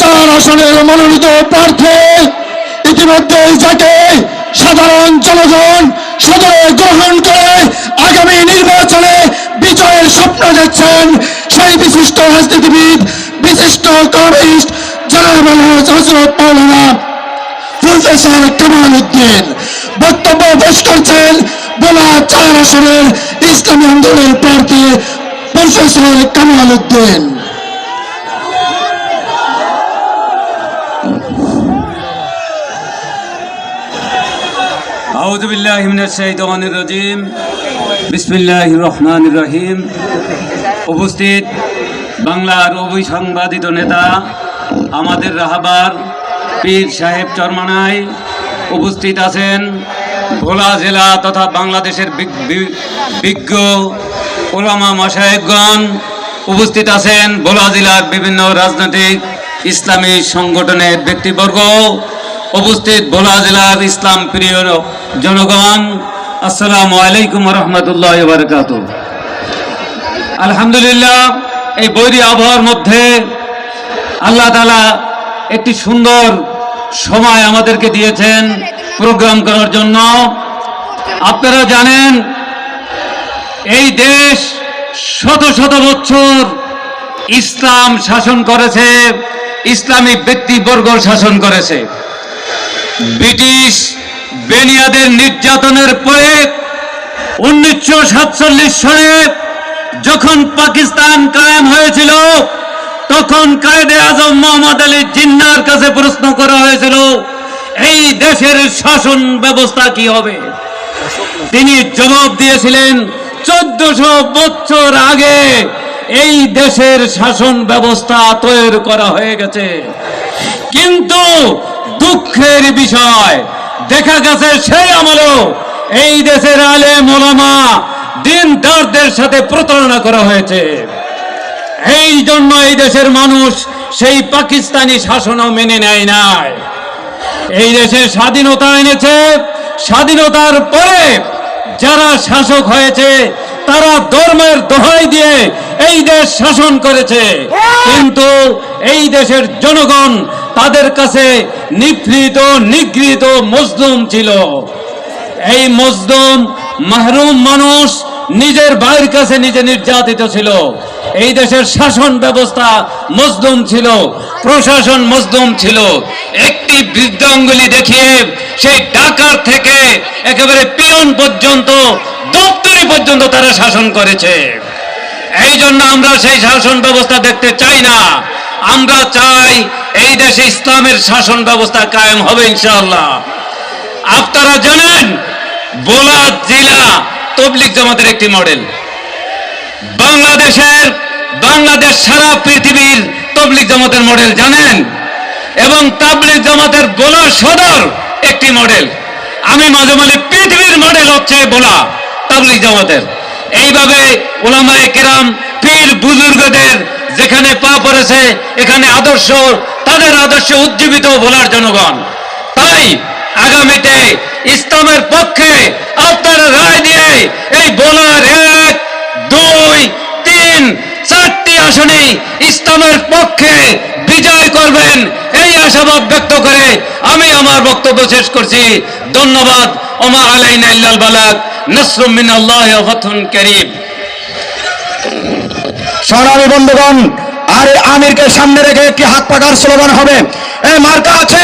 চার আসনের মনোনীত প্রার্থী ইতিমধ্যে যাকে সাধারণ জনগণ সদরে গ্রহণ করে আগামী নির্বাচনে বিজয়ের স্বপ্ন দেখছেন সেই বিশিষ্ট রাজনীতিবিদ, বিশিষ্ট কমিস্ট জনাব হজরত মৌলানা প্রফেসর কামাল উদ্দিন। বক্তব্য পেশ করছেন বোলা চার আসনের ইসলামী আন্দোলনের প্রার্থী প্রফেসর কামাল উদ্দিন। আউযু বিল্লাহি মিনাশ শাইতানির রাজিম। বিসমিল্লাহির রহমানির রহিম। উপস্থিত বাংলার অবিসংবাদিত নেতা, আমাদের রাহাবার পীর সাহেব চরমানাই উপস্থিত আছেন। ভোলা জেলা তথা বাংলাদেশের বিজ্ঞ ওলামা মশায়েকগণ উপস্থিত আছেন। ভোলা জেলার বিভিন্ন রাজনৈতিক ইসলামী সংগঠনের ব্যক্তিবর্গ উপস্থিত ভোলা জেলার ইসলাম প্রিয় জনগণ, আসসালামু আলাইকুম রহমতুল্লাহ বারকাত আলহামদুলিল্লাহ, এই বৈরী আবহাওয়ার মধ্যে আল্লাহ তালা একটি সুন্দর সময় আমাদেরকে দিয়েছেন প্রোগ্রাম করার জন্য। আপনারা জানেন, এই দেশ শত শত বছর ইসলাম শাসন করেছে ইসলামিক ব্যক্তিবর্গ শাসন করেছে। ব্রিটিশ বেনিয়াদের নির্যাতনের পরে উনিশশো সাতচল্লিশ সালে যখন পাকিস্তান কায়েম হয়েছিল, তখন কায়দে আজম মোহাম্মদ আলী জিন্নার কাছে প্রশ্ন করা হয়েছিল, এই দেশের শাসন ব্যবস্থা কি হবে? তিনি জবাব দিয়েছিলেন, চোদ্দশো বছর আগে এই দেশের শাসন ব্যবস্থা তৈরি করা হয়ে গেছে। কিন্তু দুঃখের বিষয়। দেখা গেছে সেই আমলেও এই দেশের আলে মোলামা দিনদারদের সাথে প্রতারণা করা হয়েছে। এই জন্য এই দেশের মানুষ সেই পাকিস্তানি শাসনও মেনে নেয় নাই। এই দেশে স্বাধীনতা এনেছে, স্বাধীনতার পরে যারা শাসক হয়েছে, তারা ধর্মের দোহাই দিয়ে এই দেশ শাসন করেছে। কিন্তু এই দেশের জনগণ তাদের কাছে নিপৃত নিগৃহীত মজলুম ছিল। এই মজলুম, মাহরুম মানুষ নিজের ভাইয়ের কাছে নিজে নির্যাতিত ছিল। এই দেশের শাসন ব্যবস্থা মজলুম ছিল, প্রশাসন মজলুম ছিল। একটি বৃদ্ধাঙ্গুলি দেখিয়ে সেই ডাকার থেকে একেবারে পিয়ন পর্যন্ত, দপ্তরি পর্যন্ত তারা শাসন করেছে। এই জন্য আমরা সেই শাসন ব্যবস্থা দেখতে চাই না। আমরা চাই এই দেশে ইসলামের শাসন ব্যবস্থা কায়েম হবে, ইনশাআল্লাহ। আপনারা জানেন বোলা জেলা তবলিক জামাতের একটি মডেল। বাংলাদেশের, বাংলাদেশ সারা পৃথিবীর তবলিক জামাতের মডেল, জানেন? এবং তাবলিক জামাতের বোলা সদর একটি মডেল। আমি মাঝে মাঝে পৃথিবীর মডেল হচ্ছে বোলা তাবলিক জামাতের। এইভাবে ওলামায়ে কেরাম, পীর বুজুর্গদের যেখানে পা পড়েছে, এখানে আদর্শ, তাদের আদর্শে উজ্জীবিত বলার জনগণ। তাই আগামীতে ইসলামের পক্ষে আপনারা রায় দিয়ে এই বোলার এক, দুই, তিন, চারটি আসনে ইসলামের পক্ষে বিজয় করবেন এই আশাবাদ ব্যক্ত করে আমি আমার বক্তব্য শেষ করছি। ধন্যবাদ। ওমা আলাইনা ইল্লাল বালাক নাসরুম মিনাল্লাহি ওয়া ফাতহুন কারীম। সরাবি বন্ধুগণ আর আমিরকে সামনে রেখে কি হাত পাকার স্লোগান হবে? এ মার্কা আছে!